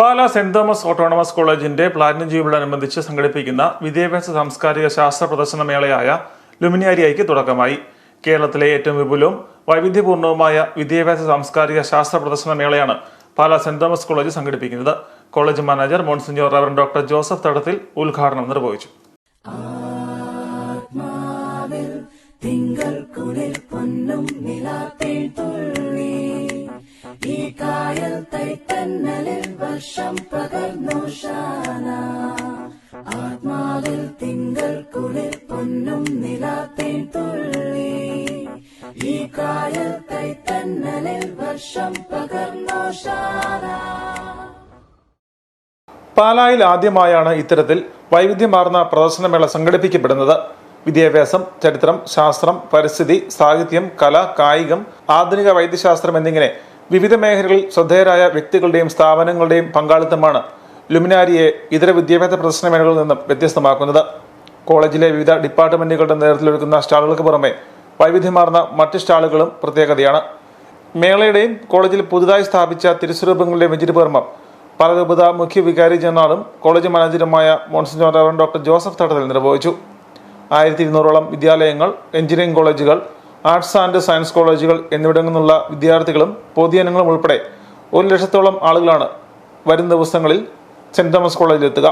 Pala saint Thomas autonomous കോളേജിന്റെ platinum ജൂബിലിയോടനുബന്ധിച്ച് സംഘടിപ്പിക്കുന്ന വിദ്യാഭ്യാസ സാംസ്കാരിക ശാസ്ത്ര പ്രദർശന മേളയായ ലുമിനാരിയയ്ക്ക് തുടക്കമായി. കേരളത്തിലെ ഏറ്റവും വിപുലവും വൈവിധ്യപൂർണവുമായ വിദ്യാഭ്യാസ സാംസ്കാരിക ശാസ്ത്ര പ്രദർശന മേളയാണ് പാലാ സെന്റ് തോമസ് കോളേജ് സംഘടിപ്പിക്കുന്നത്. College manager monsignor reverend doctor Joseph Thadathil ഉദ്ഘാടനം നിർവഹിച്ചു. തിങ്കൾ കുളിർ പൊന്നും നിലാത്തേൻ തുള്ളി. ഈ കായൽ തൈത്തന്നലിൽ വർഷം പകർന്നോഷാന ആത്മാവിൽ തിങ്കൾ കുളിർ പൊന്നും നിലാത്തേൻ തുള്ളി. ഈ കായൽ തൈത്തന്നലിൽ വർഷം പകർന്നോഷാന പാലായിൽ ആദ്യമായാണ് ഇത്തരത്തിൽ വൈവിധ്യമാർന്ന പ്രദർശനമേള സംഘടിപ്പിക്കപ്പെടുന്നത്. വിദ്യാഭ്യാസം ചരിത്രം ശാസ്ത്രം പരിസ്ഥിതി സാഹിത്യം കല കായികം ആധുനിക വൈദ്യശാസ്ത്രം എന്നിങ്ങനെ വിവിധ മേഖലകളിൽ ശ്രദ്ധേയരായ വ്യക്തികളുടെയും സ്ഥാപനങ്ങളുടെയും പങ്കാളിത്തമാണ് ലുമിനാരിയെ ഇതര വിദ്യാഭ്യാസ പ്രദർശന മേഖലകളിൽ നിന്നും വ്യത്യസ്തമാക്കുന്നത്. കോളേജിലെ വിവിധ ഡിപ്പാർട്ട്മെന്റുകളുടെ നേതൃത്വത്തിലൊരുക്കുന്ന സ്റ്റാളുകൾക്ക് പുറമെ വൈവിധ്യമാർന്ന മറ്റ് സ്റ്റാളുകളും പ്രത്യേകതയാണ്. മേളയുടെയും കോളേജിൽ പുതുതായി സ്ഥാപിച്ച തിരുസ്വരൂപങ്ങളുടെയും വിജിരിപർമ്മം പലരൂപത മുഖ്യ വികാരി ജനറാളും കോളേജ് മാനേജറുമായ റവറൻ ഡോക്ടർ ജോസഫ് തടത്തിൽ നിർവഹിച്ചു. ആയിരത്തി ഇരുന്നൂറോളം വിദ്യാലയങ്ങൾ എഞ്ചിനീയറിംഗ് കോളേജുകൾ ആർട്സ് ആൻഡ് സയൻസ് കോളേജുകൾ എന്നിവിടങ്ങളിൽ നിന്നുള്ള വിദ്യാർത്ഥികളും പൊതുജനങ്ങളും ഉൾപ്പെടെ ഒരു ലക്ഷത്തോളം ആളുകളാണ് വരും ദിവസങ്ങളിൽ സെന്റ് തോമസ് കോളേജിലെത്തുക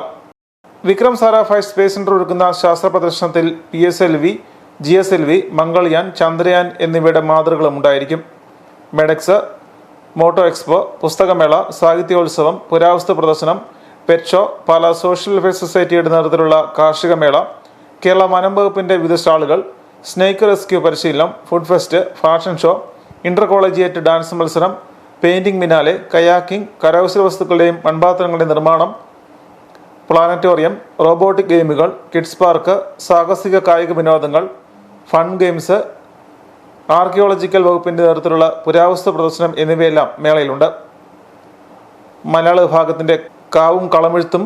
വിക്രം സാരാഭായ് സ്പേസ് സെന്റർ ഒരുക്കുന്ന ശാസ്ത്ര പ്രദർശനത്തിൽ P S L V G S L V Mangalyaan Chandrayaan എന്നിവയുടെ മാതൃകളും ഉണ്ടായിരിക്കും. മെഡക്സ് മോട്ടോ എക്സ്പോ പുസ്തകമേള സാഹിത്യോത്സവം പുരാവസ്തു പ്രദർശനം pet show Pala social welfare സൊസൈറ്റിയുടെ നേതൃത്വത്തിലുള്ള കാർഷിക മേള കേരള വനം വകുപ്പിന്റെ വിവിധ സ്റ്റാളുകൾ സ്നേക്ക് റെസ്ക്യൂ പരിശീലനം food fest fashion show intercollegiate dance മത്സരം പെയിന്റിംഗ് മിനാലെ കയാക്കിംഗ് കരകൗശല വസ്തുക്കളുടെയും മൺപാത്രങ്ങളുടെയും നിർമ്മാണം പ്ലാനറ്റോറിയം റോബോട്ടിക് ഗെയിമുകൾ കിഡ്സ് പാർക്ക് സാഹസിക കായിക വിനോദങ്ങൾ ഫൺ ഗെയിംസ് ആർക്കിയോളജിക്കൽ വകുപ്പിന്റെ നേതൃത്വത്തിലുള്ള പുരാവസ്തു പ്രദർശനം എന്നിവയെല്ലാം മേളയിലുണ്ട്. മലയാള വിഭാഗത്തിന്റെ കാവും കളമെഴുത്തും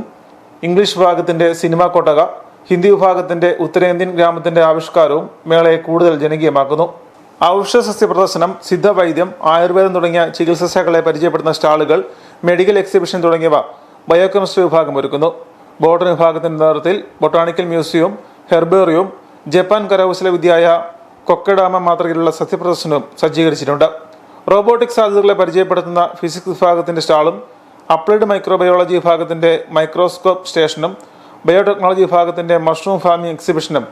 ഇംഗ്ലീഷ് വിഭാഗത്തിന്റെ സിനിമാ കൊട്ടക ഹിന്ദി വിഭാഗത്തിന്റെ ഉത്തരേന്ത്യൻ ഗ്രാമത്തിന്റെ ആവിഷ്കാരവും മേളയെ കൂടുതൽ ജനകീയമാക്കുന്നു. ഔഷധസസ്യ പ്രദർശനം സിദ്ധവൈദ്യം ആയുർവേദം തുടങ്ങിയ ചികിത്സാശാക്കളെ പരിചയപ്പെടുന്ന സ്റ്റാളുകൾ മെഡിക്കൽ എക്സിബിഷൻ തുടങ്ങിയവ ബയോകെമിസ്ട്രി വിഭാഗം ഒരുക്കുന്നു. ബോട്ടണി വിഭാഗത്തിന്റെ നേതൃത്വത്തിൽ ബൊട്ടാണിക്കൽ മ്യൂസിയവും ഹെർബേറിയവും ജപ്പാൻ കരകൗശല വിദ്യയായ കൊക്കഡാമ മാതൃകയിലുള്ള സസ്യപ്രദർശനവും സജ്ജീകരിച്ചിട്ടുണ്ട്. റോബോട്ടിക് സാധ്യതകളെ പരിചയപ്പെടുത്തുന്ന ഫിസിക്സ് വിഭാഗത്തിന്റെ സ്റ്റാളും അപ്ലൈഡ് മൈക്രോബയോളജി വിഭാഗത്തിന്റെ മൈക്രോസ്കോപ്പ് സ്റ്റേഷനും ബയോടെക്നോളജി വിഭാഗത്തിന്റെ മഷ്റൂം ഫാമിംഗ് എക്സിബിഷനും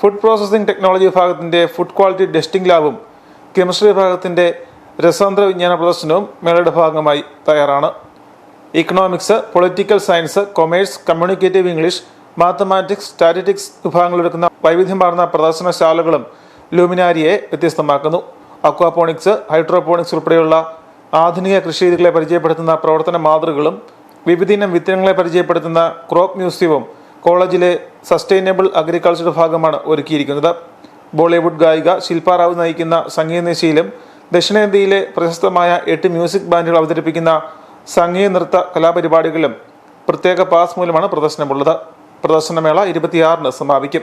ഫുഡ് പ്രോസസ്സിംഗ് ടെക്നോളജി വിഭാഗത്തിന്റെ ഫുഡ് ക്വാളിറ്റി ടെസ്റ്റിംഗ് ലാബും കെമിസ്ട്രി വിഭാഗത്തിന്റെ രസതന്ത്ര വിജ്ഞാന പ്രദർശനവും മേളയുടെ ഭാഗമായി തയ്യാറാണ്. Economics political science commerce communicative English mathematics statistics വിഭാഗങ്ങളെടുക്കുന്ന വൈവിധ്യമാർന്ന പ്രദർശനശാലകളും ലൂമിനാരിയെ വ്യത്യസ്തമാക്കുന്നു. അക്വാപോണിക്സ് ഹൈഡ്രോപോണിക്സ് ഉൾപ്പെടെയുള്ള ആധുനിക കൃഷി രീതികളെ പരിചയപ്പെടുത്തുന്ന പ്രവർത്തന മാതൃകകളും വിവിധയിനം വിത്തനങ്ങളെ പരിചയപ്പെടുത്തുന്ന ക്രോപ്പ് മ്യൂസിയവും കോളേജിലെ സസ്റ്റൈനബിൾ അഗ്രികൾച്ചർ ഭാഗമാണ് ഒരുക്കിയിരിക്കുന്നത്. ബോളിവുഡ് ഗായിക ശില്പ റാവു നയിക്കുന്ന സംഗീത നിശയിലും ദക്ഷിണേന്ത്യയിലെ പ്രശസ്തമായ എട്ട് മ്യൂസിക് ബാൻഡുകൾ അവതരിപ്പിക്കുന്ന സംഗീത നൃത്ത കലാപരിപാടികളിലും പ്രത്യേക പാസ് മൂലമാണ് പ്രദർശനമുള്ളത്. പ്രദർശനമേള ഇരുപത്തിയാറിന് സമാപിക്കും.